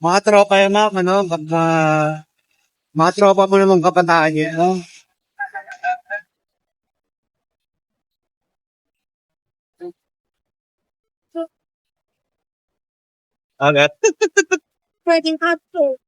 Mga tropa yan, ma'am, ano, uh, mga tropa mo namang kabataan yan, no? Agad. Pwedeng hotpo.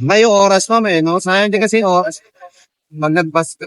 May oras, ma'am, eh, no? Sayang din kasi oras. Mag nagbas ka.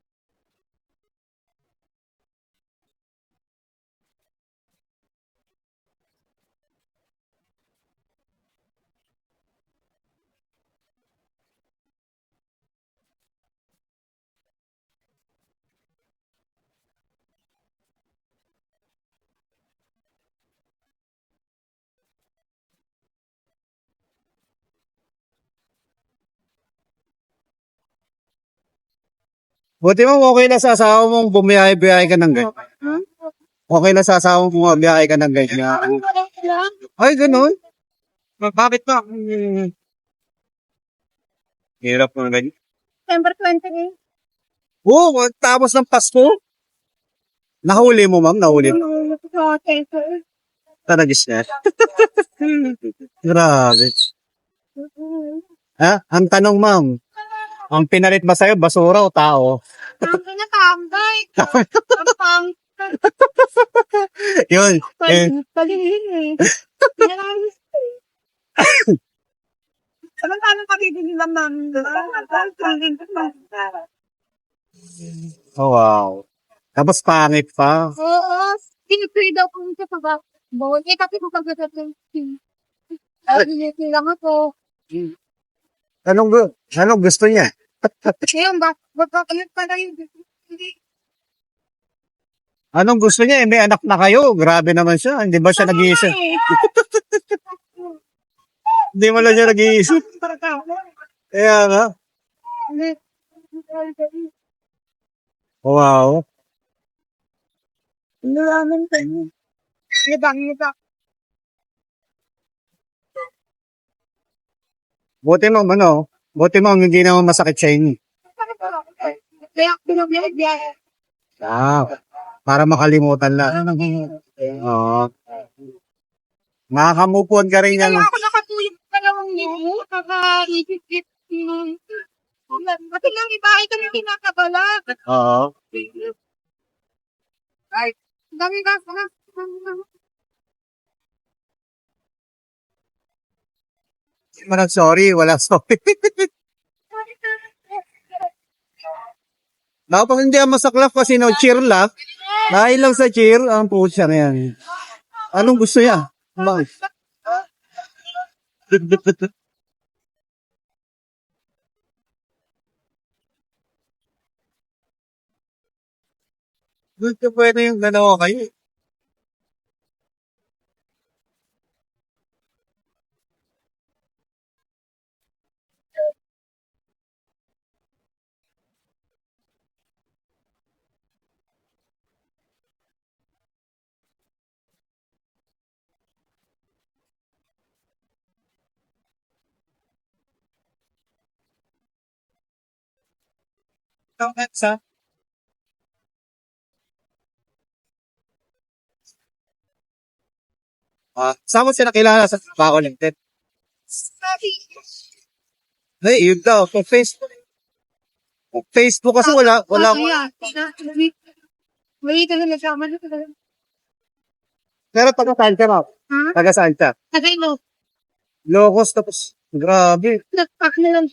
Buti mo, okay na sa asawa mong bumiyahe-biyahe ka ng ganyan. Okay na sa asawa mong bumiyahe ka ng ganyan. Ay, ganun. Bakit pa? Hmm. Hirap mo ganyan. September 28. Oo, oh, tapos ng Pasko. Nahuli mo, ma'am? Nahuli mo? Okay, sir. Taragis na. Grabe. Ha? Ang tanong, ma'am, ang pinalit ba sa'yo, basura o tao? Ang pinatambay. Ang pang... Yun. Eh, Palihin eh. Anong tanong pagiging nila ma'am? oh, wow. Tapos pangit pa. Oo. Pinipray daw kung sa pag bawal. Eh, kasi kung pagkatatin. Ay, lang ako. Anong, anong gusto niya? Ngayon ba? Kayo pala yung... Hindi. Anong gusto niya? Eh, may anak na kayo. Grabe naman siya. Hindi ba siya nag-iisip? Eh. Hindi mo lang siya nag-iisip. Kaya nga. Wow. Nalaman ko. Ibang ibang. Buti mo, ano, buti mo, hindi naman masakit sa inyo. Kaya pinagbiyahe. Ah, para makalimutan lang. Oo. Makakamupon ka rin Kaya yan. ako nakatuyog pa lang nito. Kaka-isip-isip. Pati lang iba ay kami kinakabala. Oo. Ay, dami ka. Hindi mo nag sorry, wala sorry. Dapat hindi ang masaklap kasi no, cheer lang. Dahil lang sa cheer, ang pucha na yan. Anong gusto niya? Ma- Gusto pwede yung dalawa kayo. Max, ha? Ah, saan mo sila kilala sa Paco Limited? Hey, yun daw, sa Facebook. Sa Facebook kasi wala, wala, Wait, ano na siya? Ano na pero taga saan ka, ma'am? Ha? Taga saan ka? Tagay mo. Locos, tapos, grabe. Nagpak na lang.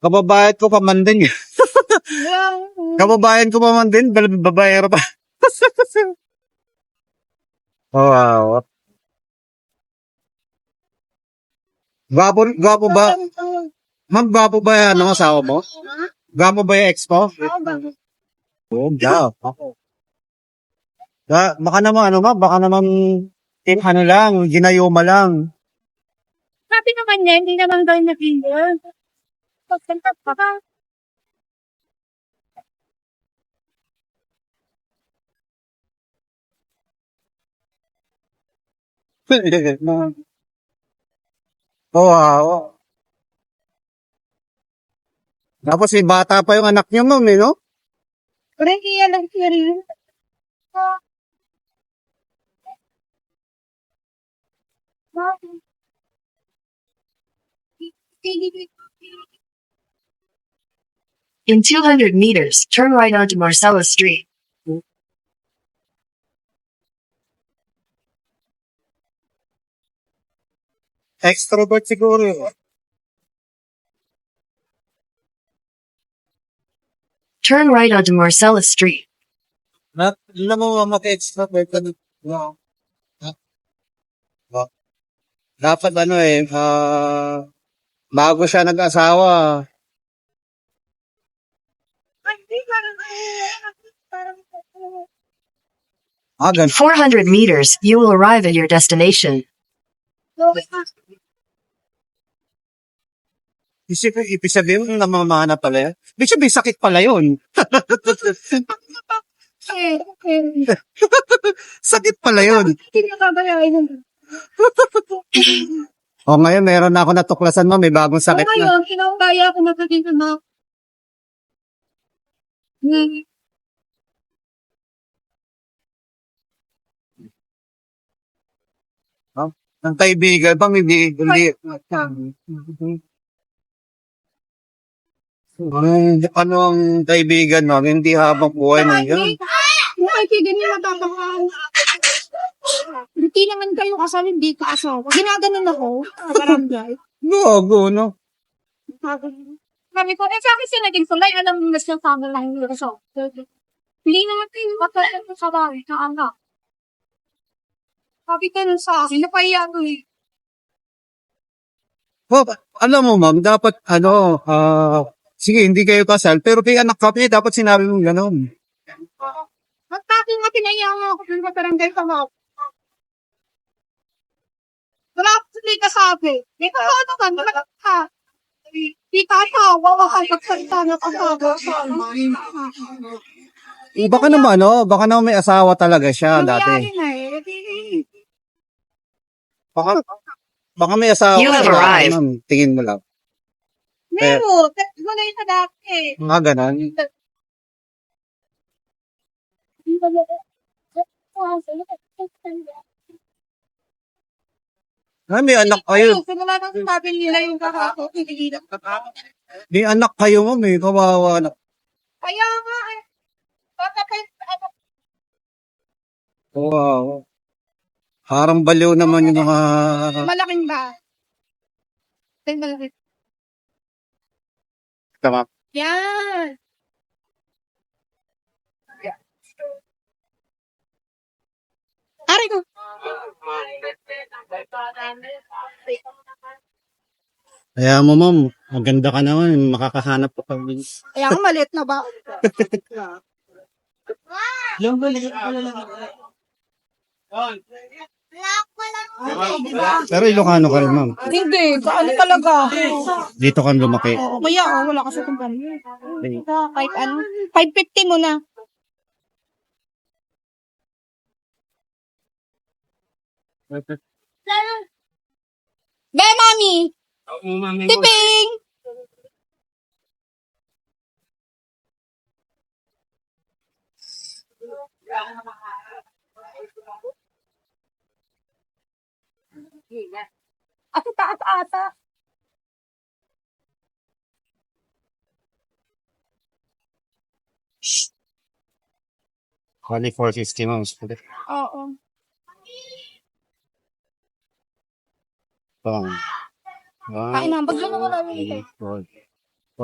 Kababayan ko pa man din. eh. Kababayan ko pa man din. Babayero pa. oh, wow. Gwapo, gwapo ba? Ma'am, gwapo ba yan ang asawa mo? Gwapo ba yung ex mo? Oo, yeah. Ako. Da, baka naman, ano ma, baka naman, eh, ano lang, ginayuma lang. Sabi naman niya, hindi naman daw niya wow. Tapos may bata pa yung anak niyo, ma'am, eh, no? Hindi alam siya rin. In 200 meters, turn right onto Marcella Street. Extrovert siguro yun. Turn right onto Marcella Street. Na, alam mo, mama, extrovert ka na. Wow. Dapat ano eh, ah, bago siya nag-asawa, ah, ganun. 400 meters, you will arrive at your destination. Isip, ibig sabihin mo, namamana pala yan. Ibig sabihin, sakit pala yun. sakit pala yun. O ngayon, meron na ako natuklasan mo, may bagong sakit na. ngayon, kinakaya ko na sa mga Hmm. Ng kaibigan bang hindi, hindi, Anong, ano ang kaibigan mo? Hindi habang buhay na yan. Yung kaibigan niya natatangaan. Hindi naman kayo kasal, hindi ka asawa. Ginaganon ako. sa Barangay. Gago, no? Sabi ko, eh, sa akin siya naging sulay. Alam mo na siya sa akin lang yung raso. Hindi naman kayo matagal sa bahay, sa anak. Sabi ka nun sa akin, napahiya ko eh. Oh, alam mo, ma'am, dapat, ano, ah, sige, hindi kayo kasal, pero may anak ka, eh, dapat sinabi mo gano'n. At akin nga pinahiya mo ako dun sa barangay sa mga. Wala ako sa ka sabi. Di ka ano ka, wala ka. Di ka makakagsalita na kasawa. Eh, baka naman, ano, baka naman may asawa talaga siya Nangyari dati. na eh. Di- Baka, baka may asawa You have siya arrived. ma'am. Tingin mo lang. Meron. Wala yung sa dati. Nga ganon. Ay, may anak kayo. Simula nang sabi nila yung kakako, pinililang May anak kayo, ma'am, eh. Kawawa na. Kaya nga eh. Baka pa yung ano, Wow. Parang baliw naman yung mga... malaking ba? Ay, malaki. Tama. Yan. Aray ko. Kaya mo, ma'am, maganda ka naman. Makakahanap ka pa. Kaya nga maliit na ba? Pero Ilocano ka rin, ma'am. Hindi, ano talaga? Dito ka lumaki. Oo, kaya oh, wala ka sa kumpanya. Kahit ano, 550 mo Be, mami! Tiping! Ate, taas ata. Kali 450, ma'am. Oo. Bang. Kain na, bagyan na namin ito.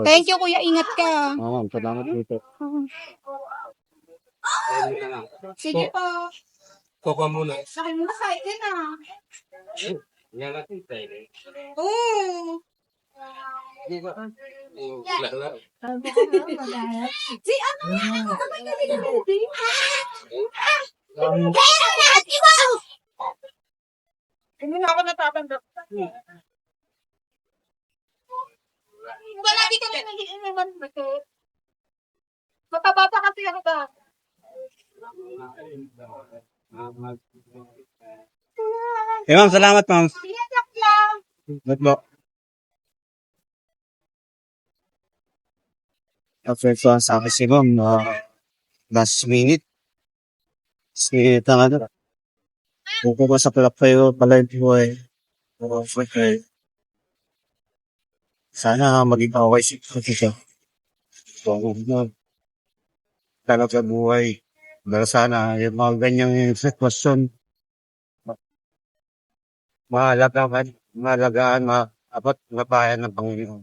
Thank you, kuya. Ingat ka. Oo, ma'am. Salamat dito. Sige po. Coca muna. Laki mo na kahit din ah. Yan natin tayo. Oo. Ba? Lala. Si ano? Sabay na rin ang baby. Hindi na ako natatanggap. Wala di ka na naging naman ba? Matabata kasi ano ba? Eh, ma'am. Salamat, ma'am. Tak lang. Ba't ba? After ko sa akin si ma'am, na last minute. Minute ang ano. Kung ko sa pala kayo, pala yung buhay. Okay. Sana maging okay si siya. So, no. Talaga buhay. Pero sana, yung mga ganyang sitwasyon, mahalagaan, mahalagaan, ma, apat, mabayan ng Panginoon.